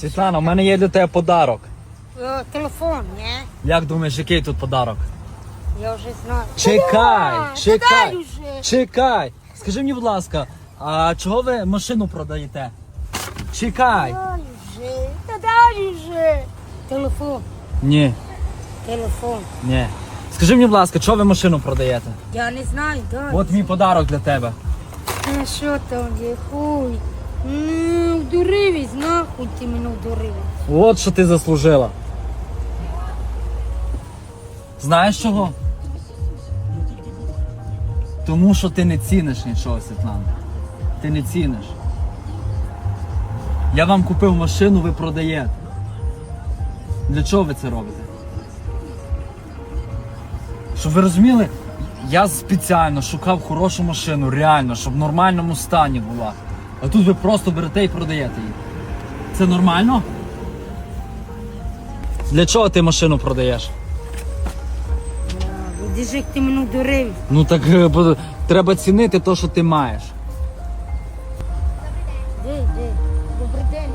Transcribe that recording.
Світлана, у мене є для тебе подарок. Е, Телефон, ні? Як думаєш, який тут подарок? Я вже знаю. Чекай, Та чекай, уже. чекай. Скажи мені, будь ласка, а чого ви машину продаєте? Чекай. Дай вже. Та дай вже. Телефон, Ні, телефон. ні. Скажи мені, будь ласка, чого ви машину продаєте? Я не знаю, дай. От мій подарок для тебе. А що там є? Хуй. Ну, вдуривись, нахуй ти мене вдурив. От що ти заслужила. Знаєш чого? Тому що ти не ціниш нічого, Світлана. Ти не ціниш. Я вам купив машину, ви продаєте. Для чого ви це робите? Щоб ви розуміли, я спеціально шукав хорошу машину, реально, щоб в нормальному стані була. А тут ви просто берете і продаєте її. Це нормально? Для чого ти машину продаєш? Діжик ти мене дурив. Ну так е, бо треба цінити те, що ти маєш. Де, де? Добрий день,